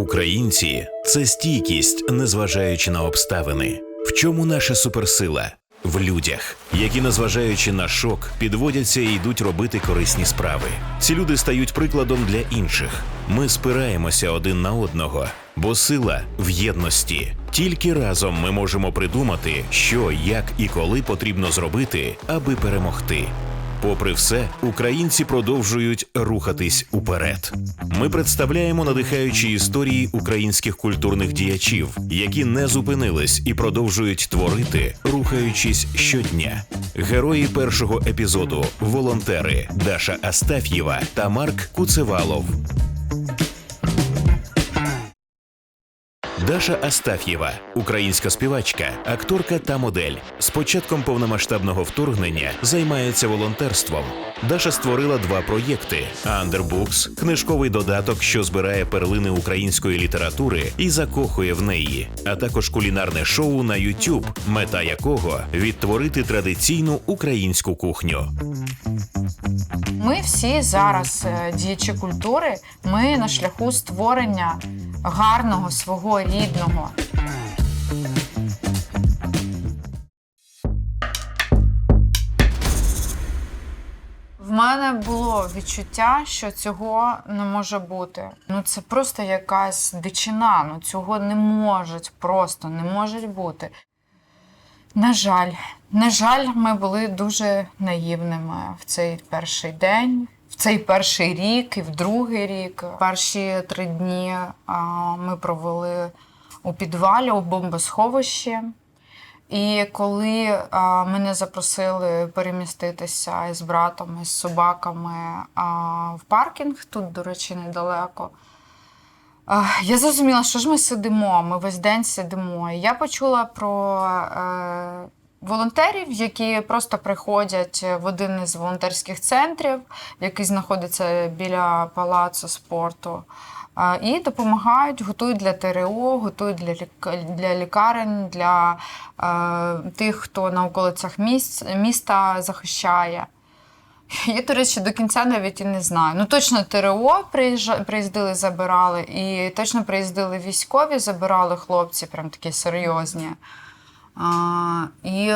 Українці це стійкість, незважаючи на обставини. В чому наша суперсила? В людях, які, незважаючи на шок, підводяться і йдуть робити корисні справи. Ці люди стають прикладом для інших. Ми спираємося один на одного, бо сила в єдності. Тільки разом ми можемо придумати, що, як і коли потрібно зробити, аби перемогти. Попри все, українці продовжують рухатись уперед. Ми представляємо надихаючі історії українських культурних діячів, які не зупинились і продовжують творити, рухаючись щодня. Герої першого епізоду волонтери Даша Астаф'єва та Марк Куцевалов. Даша Астаф'єва, українська співачка, акторка та модель. З початком повномасштабного вторгнення займається волонтерством. Даша створила два проєкти: Underbooks – книжковий додаток, що збирає перлини української літератури і закохує в неї, а також кулінарне шоу на YouTube, мета якого відтворити традиційну українську кухню. Ми всі зараз е, діячі культури. Ми на шляху створення гарного свого рідного. В мене було відчуття, що цього не може бути. Ну це просто якась дичина. Ну цього не можуть, просто не може бути. На жаль, на жаль, ми були дуже наївними в цей перший день, в цей перший рік і в другий рік. Перші три дні ми провели у підвалі у бомбосховищі. І коли а, мене запросили переміститися з братом, з собаками а, в паркінг, тут, до речі, недалеко. Я зрозуміла, що ж ми сидимо, ми весь день сидимо. Я почула про е, волонтерів, які просто приходять в один із волонтерських центрів, який знаходиться біля палацу спорту, а, і допомагають, готують для ТРО, готують для, лік- для лікарень, для е, тих, хто на околицях міст, міста захищає. Я, до речі, до кінця навіть і не знаю. Ну, точно ТРО приїздили, забирали, і точно приїздили військові, забирали хлопці, прям такі серйозні. А, і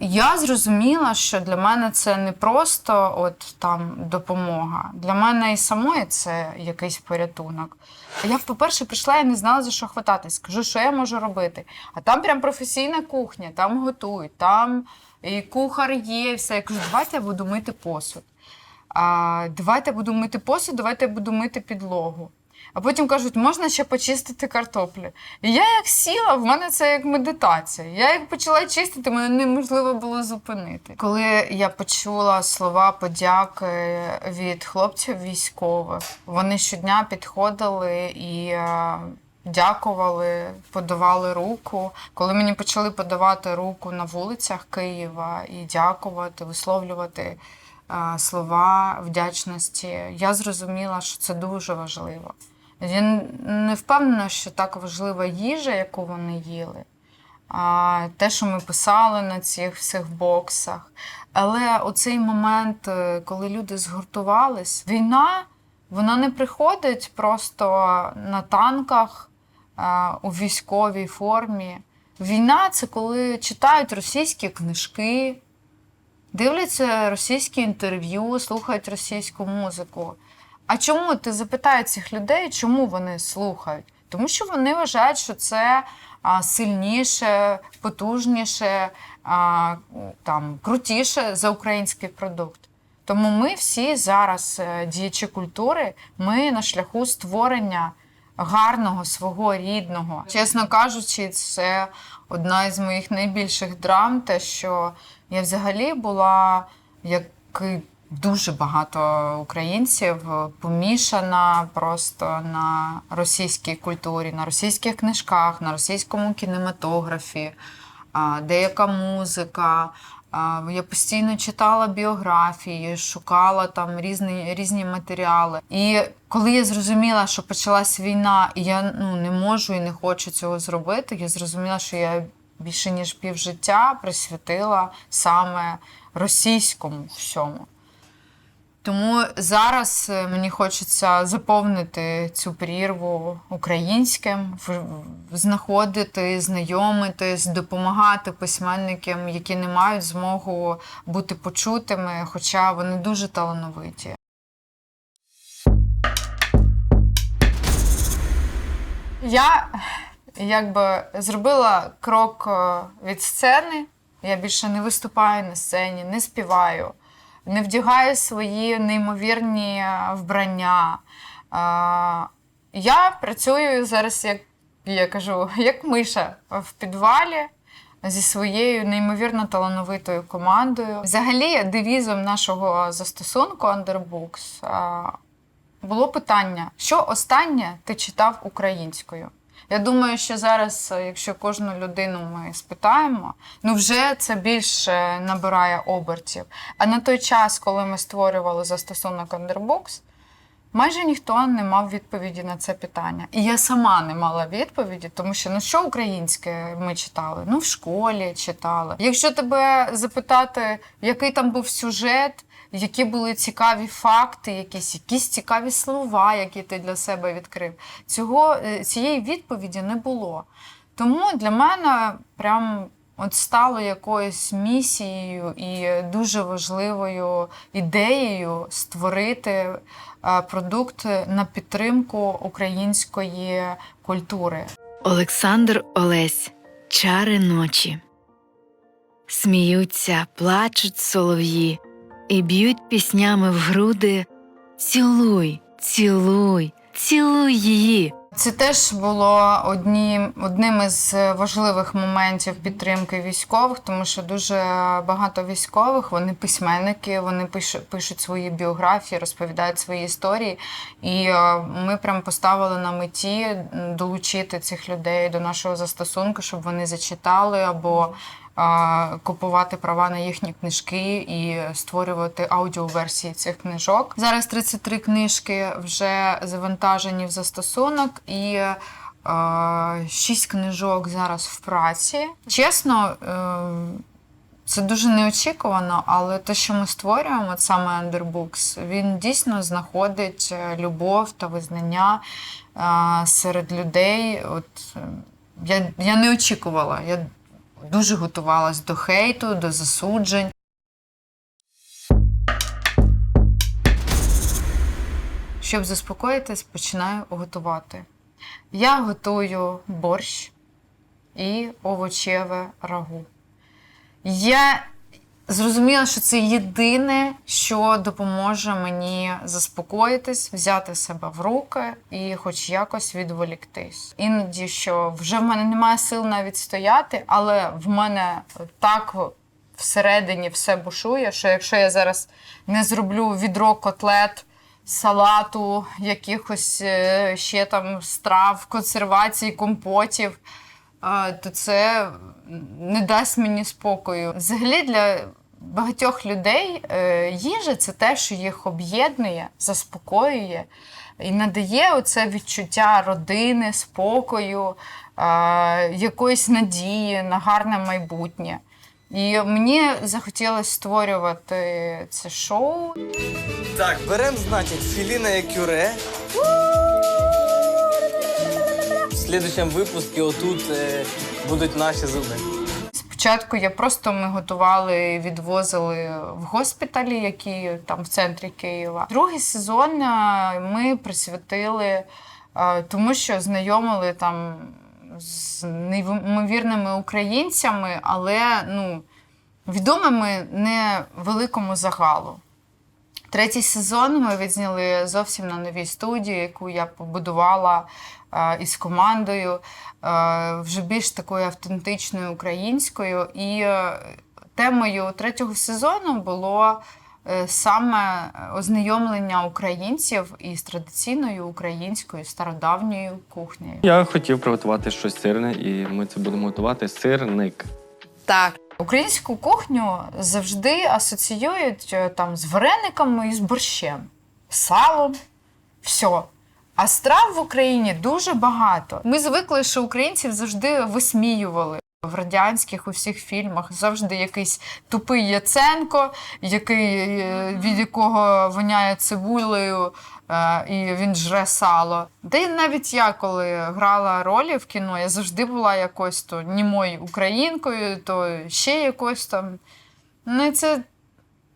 я зрозуміла, що для мене це не просто от там допомога. Для мене і самої це якийсь порятунок. Я, по-перше, прийшла і не знала, за що хвататись. Кажу, що я можу робити. А там прям професійна кухня, там готують, там і кухар є, і все. Я кажу, давайте я буду мити посуд. А, давайте я буду мити посуд, давайте я буду мити підлогу. А потім кажуть, можна ще почистити картоплю. І я як сіла, в мене це як медитація. Я як почала чистити, мене неможливо було зупинити. Коли я почула слова подяки від хлопців військових, вони щодня підходили і. Дякували, подавали руку. Коли мені почали подавати руку на вулицях Києва і дякувати, висловлювати е, слова вдячності, я зрозуміла, що це дуже важливо. Я не впевнена, що так важлива їжа, яку вони їли, а те, що ми писали на цих всіх боксах. Але оцей момент, е, коли люди згуртувались, війна вона не приходить просто на танках у військовій формі. Війна це коли читають російські книжки, дивляться російські інтерв'ю, слухають російську музику. А чому ти запитай цих людей, чому вони слухають? Тому що вони вважають, що це сильніше, потужніше, там, крутіше за український продукт. Тому ми всі зараз е, діячі культури, ми на шляху створення гарного свого рідного. Чесно кажучи, це одна із моїх найбільших драм, те, що я взагалі була як дуже багато українців помішана просто на російській культурі, на російських книжках, на російському кінематографі, деяка музика. Я постійно читала біографії, шукала там різні, різні матеріали. І коли я зрозуміла, що почалась війна, і я ну, не можу і не хочу цього зробити, я зрозуміла, що я більше ніж півжиття присвятила саме російському всьому. Тому зараз е, мені хочеться заповнити цю прірву українським, знаходити, знайомитись, допомагати письменникам, які не мають змогу бути почутими, хоча вони дуже талановиті. Я якби зробила крок е, від сцени. Я більше не виступаю на сцені, не співаю, не вдягаю свої неймовірні е, вбрання. Е, Я працюю зараз, як я кажу, як миша в підвалі зі своєю неймовірно талановитою командою. Взагалі, девізом нашого застосунку Underbooks е, було питання, що останнє ти читав українською? Я думаю, що зараз, е, якщо кожну людину ми спитаємо, ну вже це більше набирає обертів. А на той час, коли ми створювали застосунок Underbox, майже ніхто не мав відповіді на це питання. І я сама не мала відповіді, тому що ну що українське ми читали? Ну, в школі читали. Якщо тебе запитати, який там був сюжет, які були цікаві факти, якісь, якісь цікаві слова, які ти для себе відкрив, цього, е, цієї відповіді не було. Тому для мене прям от стало якоюсь місією і дуже важливою ідеєю створити е, продукт на підтримку української культури. Олександр Олесь Чари ночі. Сміються, плачуть солов'ї і б'ють піснями в груди. Цілуй, цілуй, цілуй її. Це теж було одні, одним із важливих моментів підтримки військових, тому що дуже багато військових, вони письменники, вони пишуть, пишуть свої біографії, розповідають свої історії. І е, ми прям поставили на меті долучити цих людей до нашого застосунку, щоб вони зачитали або купувати права на їхні книжки і створювати аудіоверсії цих книжок. Зараз 33 книжки вже завантажені в застосунок і. Шість книжок зараз в праці. Чесно, е, це дуже неочікувано, але те, що ми створюємо, от саме Underbooks, він дійсно знаходить е, любов та визнання е, серед людей. От, я, я не очікувала. Я дуже готувалась до хейту, до засуджень. Щоб заспокоїтись, починаю готувати. Я готую борщ і овочеве рагу. Я зрозуміла, що це єдине, що допоможе мені заспокоїтись, взяти себе в руки і хоч якось відволіктись. Іноді, що вже в мене немає сил навіть стояти, але в мене так всередині все бушує, що якщо я зараз не зроблю відро котлет, салату, якихось е, ще там страв, консервацій, компотів, то це не дасть мені спокою. Взагалі для багатьох людей е, їжа це те, що їх об'єднує, заспокоює і надає оце відчуття родини, спокою, якоїсь надії на гарне майбутнє. І мені захотілося створювати це шоу. Так, беремо, значить, філіна кюре. Слідчому випуску отут е, будуть наші зуби. Спочатку я просто ми готували, відвозили в госпіталі, які там в центрі Києва. Другий сезон е, ми присвятили е, тому, що знайомили там з неймовірними українцями, але ну, відомими не великому загалу. Третій сезон ми відзняли зовсім на новій студії, яку я побудувала е, із командою, е, вже більш такою автентичною українською. І е, темою третього сезону було е, саме ознайомлення українців із традиційною українською стародавньою кухнею. Я хотів приготувати щось сирне, і ми це будемо готувати сирник. Так. Українську кухню завжди асоціюють е, там з варениками і з борщем, салом, все. А страв в Україні дуже багато. Ми звикли, що українців завжди висміювали. В радянських у всіх фільмах завжди якийсь тупий Яценко, який, е, від якого воняє цибулею, е, і він жре сало. Та й навіть я, коли грала ролі в кіно, я завжди була якось то німою українкою, то ще якось там. Ну, це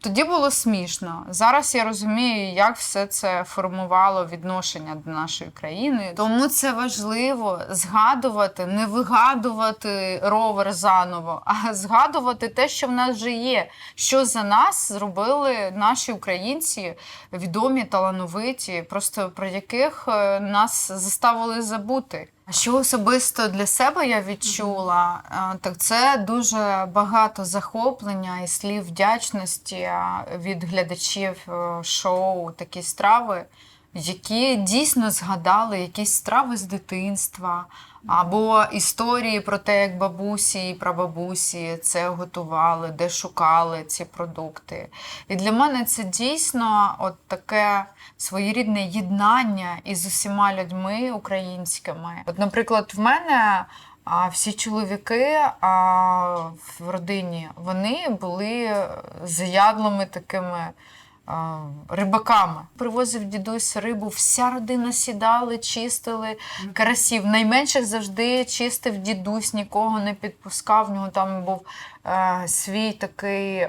тоді було смішно. Зараз я розумію, як все це формувало відношення до нашої країни. Тому це важливо згадувати, не вигадувати ровер заново, а згадувати те, що в нас вже є, що за нас зробили наші українці, відомі, талановиті, просто про яких е, нас заставили забути. Що особисто для себе я відчула, е, так це дуже багато захоплення і слів вдячності е, від глядачів е, шоу такі страви, які дійсно згадали якісь страви з дитинства, або історії про те, як бабусі і прабабусі це готували, де шукали ці продукти. І для мене це дійсно от таке своєрідне єднання із усіма людьми українськими. От, наприклад, в мене а, всі чоловіки а, в родині вони були заядлими такими. Рибаками привозив дідусь рибу, вся родина сідали, чистили карасів. Найменших завжди чистив дідусь, нікого не підпускав. В нього там був е, свій такий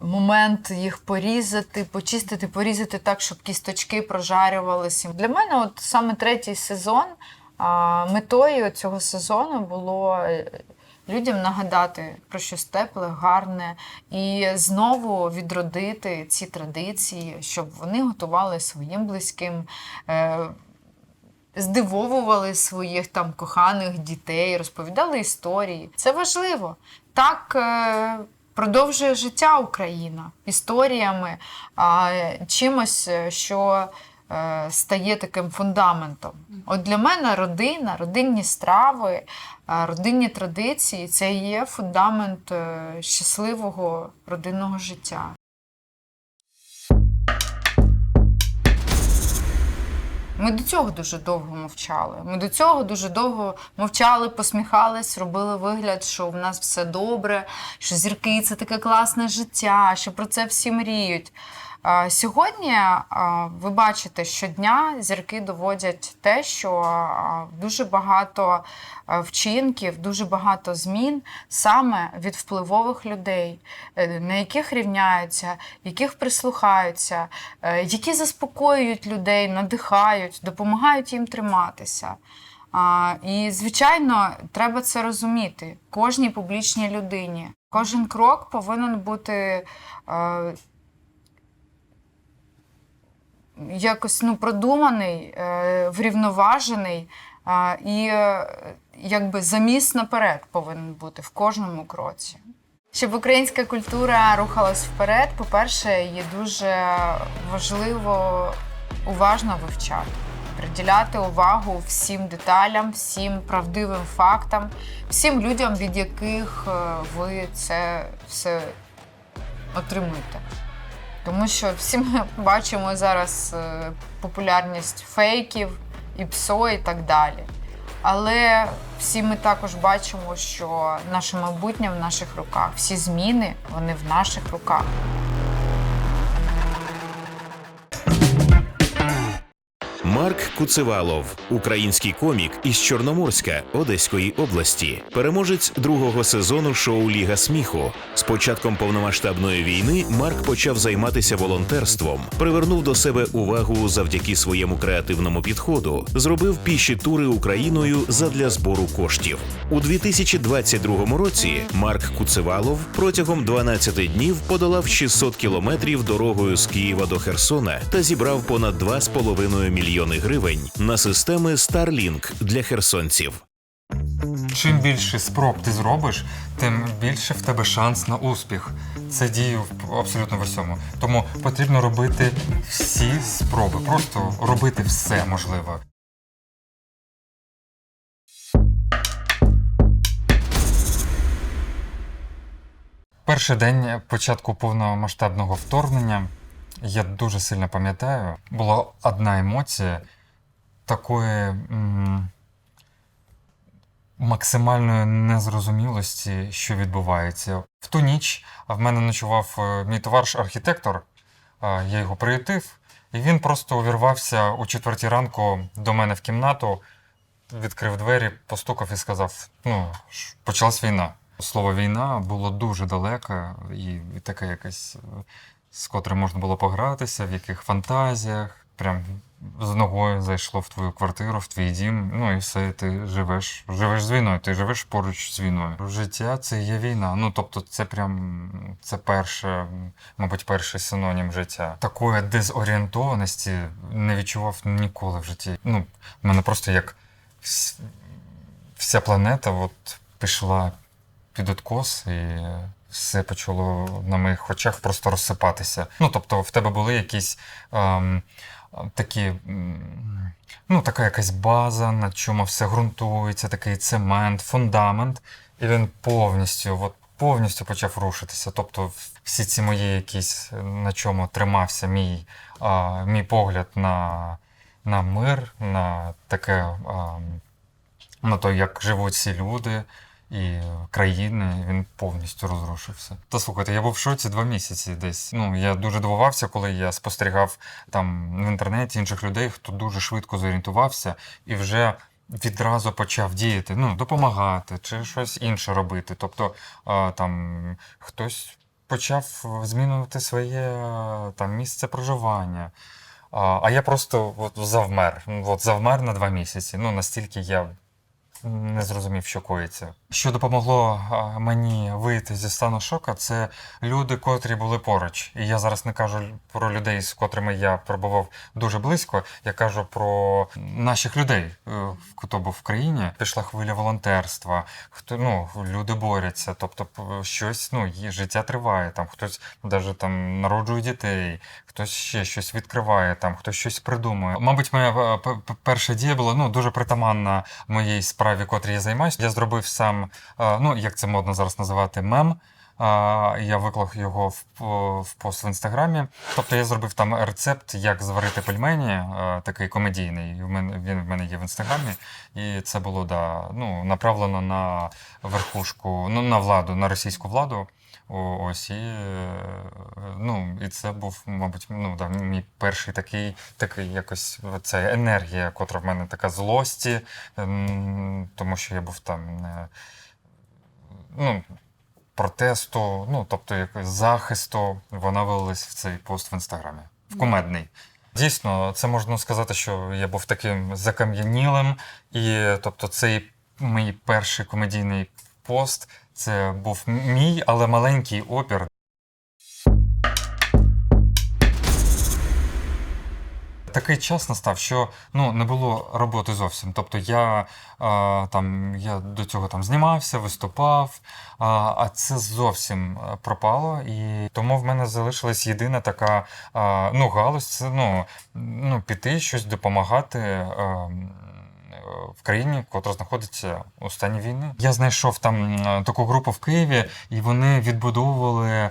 момент їх порізати, почистити, порізати так, щоб кісточки прожарювалися. Для мене, от саме третій сезон, метою цього сезону було. Людям нагадати про щось тепле, гарне і знову відродити ці традиції, щоб вони готували своїм близьким, е, здивовували своїх там коханих дітей, розповідали історії. Це важливо. Так е, продовжує життя Україна історіями, чимось, е, що стає таким фундаментом. От для мене родина, родинні страви, родинні традиції це і є фундамент е, щасливого родинного життя. Ми до цього дуже довго мовчали. Ми до цього дуже довго мовчали, посміхались, робили вигляд, що в нас все добре, що зірки це таке класне життя, що про це всі мріють. Сьогодні ви бачите, щодня зірки доводять те, що дуже багато вчинків, дуже багато змін саме від впливових людей, е, на яких рівняються, яких прислухаються, е, які заспокоюють людей, надихають, допомагають їм триматися. І, звичайно, треба це розуміти кожній публічній людині. Кожен крок повинен бути е, якось ну, продуманий, е, врівноважений і е, якби заміс наперед повинен бути в кожному кроці. Щоб українська культура рухалась вперед, по-перше, її дуже важливо уважно вивчати, приділяти увагу всім деталям, всім правдивим фактам, всім людям, від яких е, ви це все отримуєте. Тому що всі ми бачимо зараз е, популярність фейків, і ПСО і так далі. Але всі ми також бачимо, що наше майбутнє в наших руках. Всі зміни вони в наших руках. Марк Куцевалов, український комік із Чорноморська Одеської області, переможець другого сезону шоу Ліга сміху. З початком повномасштабної війни Марк почав займатися волонтерством, привернув до себе увагу завдяки своєму креативному підходу, зробив піші тури Україною задля збору коштів. У 2022 році Марк Куцевалов протягом 12 днів подолав 600 кілометрів дорогою з Києва до Херсона та зібрав понад 2,5 мільйони гривень на системи Starlink для херсонців. Чим більше спроб ти зробиш, тим більше в тебе шанс на успіх. Це діє абсолютно в усьому. Тому потрібно робити всі спроби, просто робити все можливе. Перший день початку повномасштабного вторгнення я дуже сильно пам'ятаю, була одна емоція такої. м, максимальної незрозумілості, що відбувається. В ту ніч в мене ночував е, мій товариш архітектор, я його приютив, і він просто увірвався у четвертій ранку до мене в кімнату, відкрив двері, постукав і сказав: ну, почалась війна. Слово війна було дуже далеке і, таке якесь, з котрим можна було погратися, в яких фантазіях, прям з ногою зайшло в твою квартиру, в твій дім. Ну і все, ти живеш, живеш з війною, ти живеш поруч з війною. Життя це є війна. Ну тобто, це прям це перше, мабуть, перший синонім життя. Такої дезорієнтованості не відчував ніколи в житті. Ну, в мене просто як вся планета от пішла під откос і. Все почало на моїх очах просто розсипатися. Ну, тобто, в тебе були якісь ем, такі, ну, така якась база, на чому все ґрунтується, такий цемент, фундамент, і він повністю, от, повністю почав рушитися. Тобто, всі ці мої якісь, на чому тримався мій, а, мій погляд на, на мир, на таке, а, на те, як живуть ці люди. І країни він повністю розрушився. Та слухайте, я був в шоці два місяці десь. Ну я дуже дивувався, коли я спостерігав там в інтернеті інших людей, хто дуже швидко зорієнтувався і вже відразу почав діяти, ну допомагати чи щось інше робити. Тобто там хтось почав змінювати своє там місце проживання. А, я просто от, завмер. От завмер на два місяці. Ну настільки я не зрозумів, що коїться. Що допомогло мені вийти зі стану шока, це люди, котрі були поруч. І я зараз не кажу про людей, з котрими я пробував дуже близько. Я кажу про наших людей, е, хто був в країні. Пішла хвиля волонтерства, хто ну люди борються, тобто щось, ну життя триває. Там хтось навіть там народжує дітей, хтось ще щось відкриває, там хтось щось придумує. Мабуть, моя е, перша дія була ну дуже притаманна моїй справі, котрій я займаюся. Я зробив сам, е, ну як це модно зараз називати, мем. Я виклав його в, в пост в інстаграмі. Тобто я зробив там рецепт, як зварити пельмені, такий комедійний. Він в мене є в інстаграмі. І це було да, ну, направлено на верхушку, ну на владу, на російську владу. Ось і, е, ну, і це був, мабуть, ну, да, мій перший такий, такий якось ця енергія, котра в мене така злості, ем, тому що я був там е, ну, протесту, ну, тобто якось захисту, вона вилилась в цей пост в інстаграмі, в кумедний. Дійсно, це можна сказати, що я був таким закам'янілим, і тобто цей мій перший комедійний пост це був мій, але маленький опір. Такий час настав, що ну не було роботи зовсім. Тобто я, а, там, я до цього там знімався, виступав, а, а це зовсім е, пропало. І тому в мене залишилась єдина така а, ну, галузь це ну, ну, піти щось допомагати. А, в країні, котра знаходиться у стані війни. Я знайшов там таку групу в Києві, і вони відбудовували, е,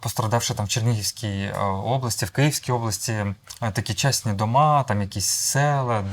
пострадавши там в Чернігівській е, області, в Київській області, е, такі частні дома, там якісь села,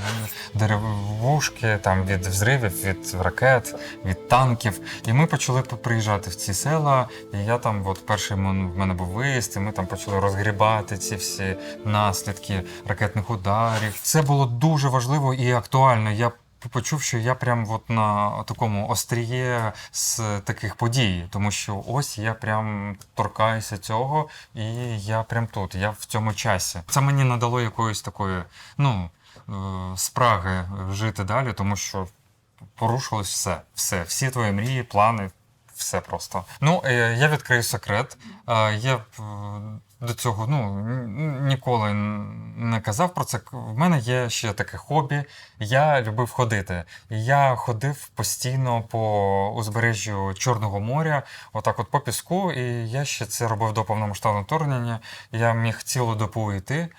деревушки там від взривів, від ракет, від танків. І ми почали приїжджати в ці села. І я там, от перший в мене був виїзд, і ми там почали розгрібати ці всі наслідки ракетних ударів. Це було дуже важливо і актуально. Я почув, що я прям от на такому остріє з таких подій, тому що ось я прям торкаюся цього, і я прям тут, я в цьому часі. Це мені надало якоїсь такої, ну, е, спраги жити далі, тому що порушилось все, все, всі твої мрії, плани. Все просто. Ну, е, я відкрию секрет. Я е, до цього ну, ніколи не казав про це. В мене є ще таке хобі. Я любив ходити. Я ходив постійно по узбережжю Чорного моря, отак от по піску, і я ще це робив до повномасштабного вторгнення. Я міг цілу добу йти.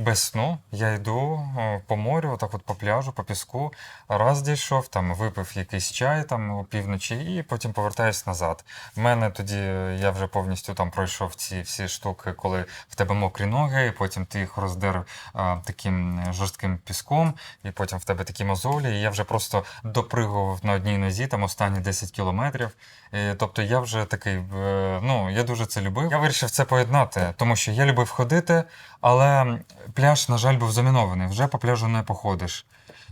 Без сну я йду по морю, так от по пляжу, по піску. Раз дійшов, там випив якийсь чай там о півночі, і потім повертаюсь назад. В мене тоді е, я вже повністю там пройшов ці всі штуки, коли в тебе мокрі ноги, і потім ти їх роздер а, таким е, жорстким піском, і потім в тебе такі мозолі. І я вже просто допригував на одній нозі там останні 10 кілометрів. І, тобто я вже такий, е, ну я дуже це любив. Я вирішив це поєднати, тому що я любив ходити, але пляж, на жаль, був замінований. Вже по пляжу не походиш.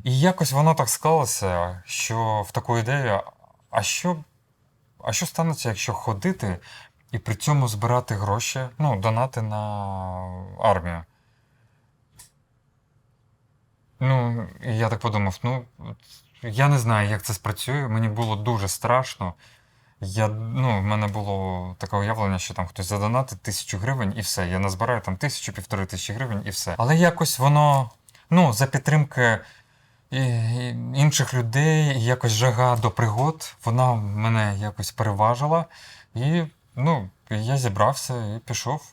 І якось воно так склалося, що в таку ідею, а що, а що станеться, якщо ходити і при цьому збирати гроші, ну, донати на армію? Ну, і я так подумав: ну, я не знаю, як це спрацює. Мені було дуже страшно. Я, ну, в мене було таке уявлення, що там хтось задонатить тисячу гривень і все. Я назбираю там тисячу, півтори тисячі гривень і все. Але якось воно, ну, за підтримки інших людей, якось жага до пригод, вона мене якось переважила. І ну, я зібрався і пішов.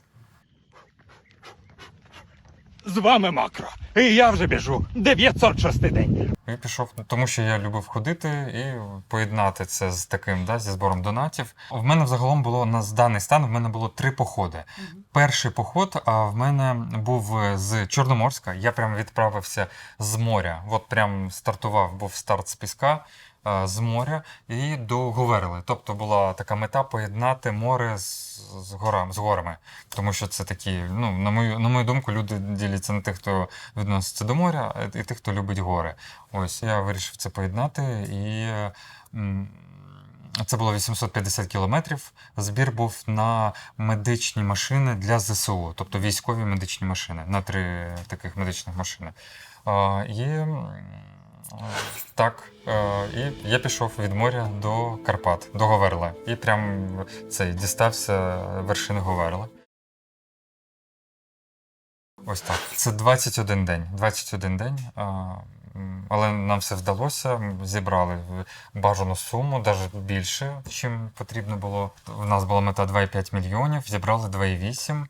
З вами макро. І я вже біжу. 906 день. І пішов, тому що я любив ходити і поєднати це з таким, да, зі збором донатів. В мене взагалом було на даний стан. В мене було три походи. Перший поход а в мене був з Чорноморська. Я прям відправився з моря. От прям стартував, був старт з піска. А, З моря і до Говерли. Тобто була така мета поєднати море з, з, горами, з горами. Тому що це такі, ну, на мою, на мою думку, люди діляться на тих, хто відноситься до моря, і тих, хто любить гори. Ось я вирішив це поєднати, і це було 850 кілометрів. Збір був на медичні машини для ЗСУ, тобто військові медичні машини, на три таких медичних машини. І так, е, і я пішов від моря до Карпат, до Говерла. І прям цей дістався вершини Говерла. Ось так. Це 21 день. 21 день. Але нам все вдалося. Зібрали бажану суму, навіть більше, чим потрібно було. У нас була мета 2,5 мільйонів, зібрали 2,8.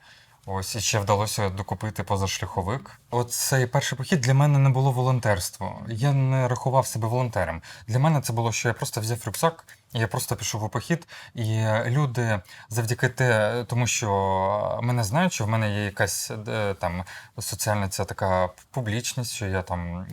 Ось і ще вдалося докупити позашляховик. Оцей перший похід для мене не було волонтерство. Я не рахував себе волонтером. Для мене це було, що я просто взяв рюкзак, я просто пішов у похід. І люди завдяки те, тому що мене знають, що в мене є якась е, там соціальна ця така публічність, що я там е,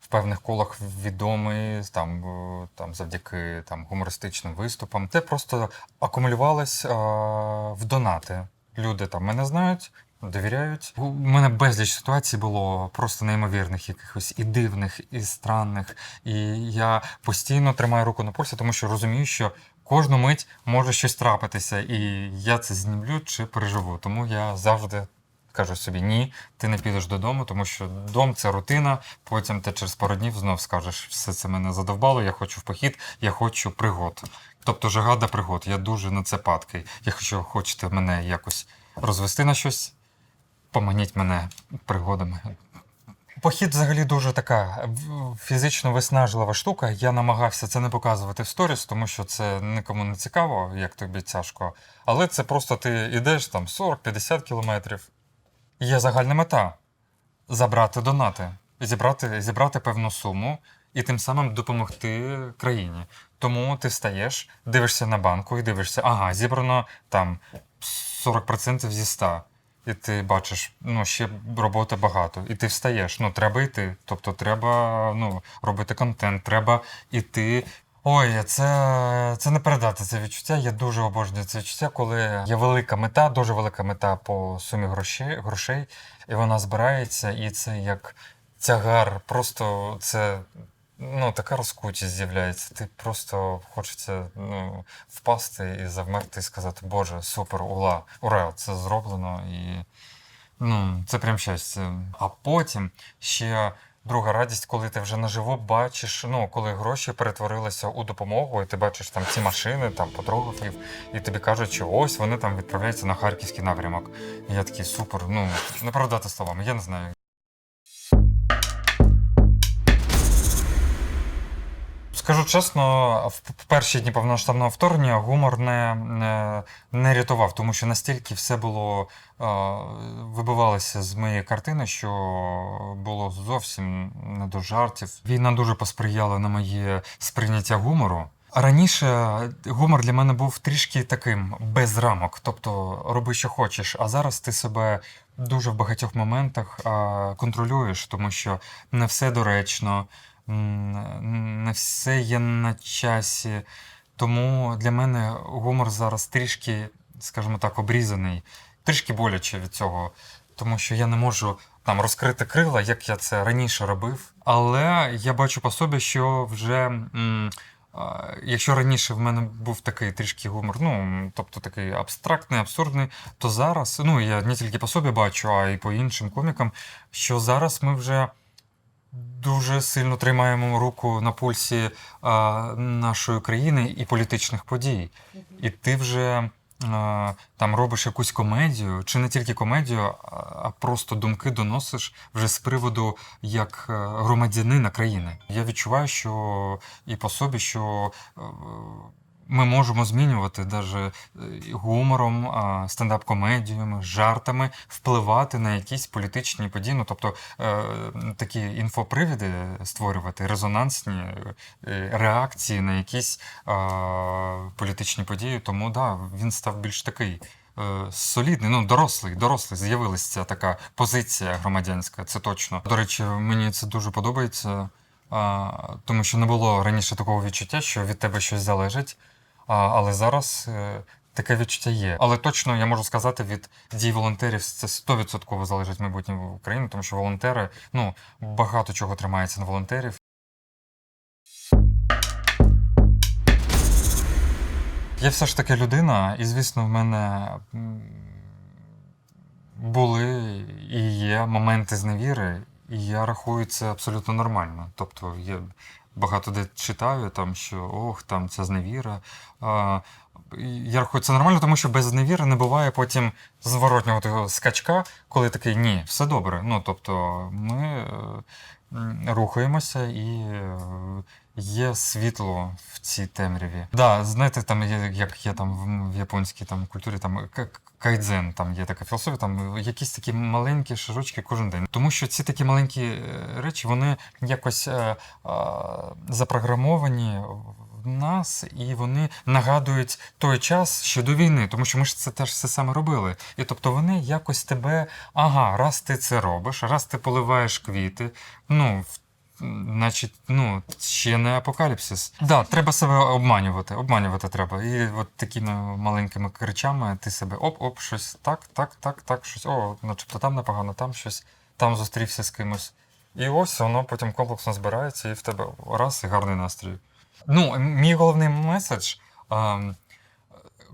в певних колах відомий, там, е, там завдяки там гумористичним виступам. Це просто акумулювалось в донати. Люди там мене знають, довіряють. У мене безліч ситуацій було просто неймовірних, якихось і дивних, і странних. І я постійно тримаю руку на пульсі, тому що розумію, що кожну мить може щось трапитися, і я це знімлю чи переживу. Тому я завжди. Кажу собі, ні, ти не підеш додому, тому що дом це рутина. Потім ти через пару днів знов скажеш, все це мене задовбало, я хочу в похід, я хочу пригод. Тобто жага до пригод. Я дуже на це падкий. Якщо хочете мене якось розвести на щось, поманіть мене пригодами. Похід взагалі дуже така фізично виснажлива штука. Я намагався це не показувати в сторіс, тому що це нікому не цікаво, як тобі тяжко. Але це просто ти йдеш там 40-50 кілометрів. Є загальна мета забрати донати, зібрати, зібрати певну суму і тим самим допомогти країні. Тому ти встаєш, дивишся на банку і дивишся, ага, зібрано там 40% зі 100. І ти бачиш, ну ще роботи багато. І ти встаєш. Ну, треба йти. Тобто, треба ну, робити контент, треба йти. Ой, це, це не передати це відчуття. Я дуже обожнюю це відчуття, коли є велика мета, дуже велика мета по сумі грошей, грошей і вона збирається, і це як тягар. Просто це ну, така розкутість з'являється. Ти просто хочеться ну, впасти і завмерти і сказати, Боже, супер, ула, ура, це зроблено. І ну, це прям щастя. А потім ще. Друга радість, коли ти вже наживо бачиш, ну коли гроші перетворилися у допомогу, і ти бачиш там ці машини, там фотографів, і тобі кажуть, що ось вони там відправляються на харківський напрямок. І я такий супер, ну не передати словами, я не знаю. Скажу чесно, в перші дні повноштабного вторгнення гумор не, не, не рятував, тому що настільки все було е, вибивалося з моєї картини, що було зовсім не до жартів. Війна дуже посприяла на моє сприйняття гумору. Раніше гумор для мене був трішки таким без рамок, тобто роби, що хочеш. А зараз ти себе дуже в багатьох моментах а, контролюєш, тому що не все доречно, не все є на часі. Тому для мене гумор зараз трішки, скажімо так, обрізаний, трішки боляче від цього, тому що я не можу там розкрити крила, як я це раніше робив. Але я бачу по собі, що вже. м, Якщо раніше в мене був такий трішки гумор, ну тобто такий абстрактний, абсурдний, то зараз, ну я не тільки по собі бачу, а й по іншим комікам, що зараз ми вже дуже сильно тримаємо руку на пульсі а, нашої країни і політичних подій. І ти вже а, там робиш якусь комедію, чи не тільки комедію, а, а просто думки доносиш вже з приводу як е, громадянина країни. Я відчуваю, що і по собі, що. Е, Ми можемо змінювати навіть гумором, стендап-комедіями, жартами, впливати на якісь політичні події. Ну, тобто е, такі інфопривіди створювати, резонансні е, реакції на якісь е, політичні події. Тому да, він став більш такий. е, Солідний, ну дорослий, дорослий. З'явилася така позиція громадянська, це точно. До речі, мені це дуже подобається, тому що не було раніше такого відчуття, що від тебе щось залежить. А, але зараз е, таке відчуття є. Але точно я можу сказати, від дій волонтерів це 100% залежить майбутнє України, тому що волонтери, ну, багато чого тримається на волонтерів. Я все ж таки людина, і звісно, в мене були і є моменти зневіри, і я рахую це абсолютно нормально. Тобто я багато де читаю, там, що ох, там ця зневіра. А, я рахую це нормально, тому що без зневіри не буває потім зворотнього того скачка, коли такий ні, все добре. Ну тобто ми е, рухаємося і е, є світло в цій темряві. Да, знаєте, там є, як є там в, японській там культурі, там кайдзен, там є така філософія, там якісь такі маленькі шажочки кожен день. Тому що ці такі маленькі е, речі, вони якось е, е, запрограмовані нас, і вони нагадують той час ще до війни, тому що ми ж це теж все саме робили. І тобто вони якось тебе, ага, раз ти це робиш, раз ти поливаєш квіти, ну. Значить, ну, ще не апокаліпсис. Да, треба себе обманювати. Обманювати треба. І от такими маленькими кричами ти себе оп-оп, щось так, так, так, так, щось. О, начебто там непогано, там щось, там зустрівся з кимось. І ось воно потім комплексно збирається, і в тебе раз і гарний настрій. Ну, мій головний меседж. ем,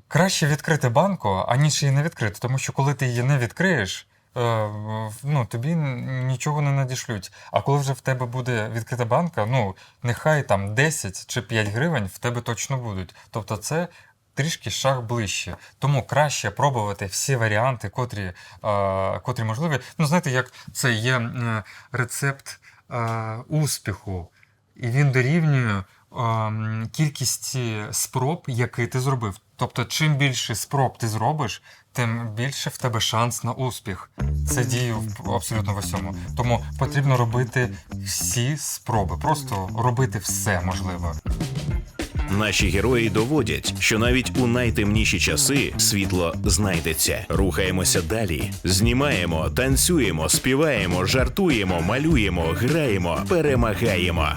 краще відкрити банку, аніж її не відкрити. Тому що коли ти її не відкриєш, е, ну, тобі нічого не надішлють. А коли вже в тебе буде відкрита банка, ну нехай там 10 чи 5 гривень в тебе точно будуть. Тобто це. Трішки шаг ближче. Тому краще пробувати всі варіанти, котрі, е, котрі можливі. Ну, знаєте, як це є рецепт е, успіху, і він дорівнює ем, кількості спроб, які ти зробив. Тобто, чим більше спроб ти зробиш, тим більше в тебе шанс на успіх. Це діє абсолютно в усьому. Тому потрібно робити всі спроби, просто робити все можливе. Наші герої доводять, що навіть у найтемніші часи світло знайдеться. Рухаємося далі, знімаємо, танцюємо, співаємо, жартуємо, малюємо, граємо, перемагаємо.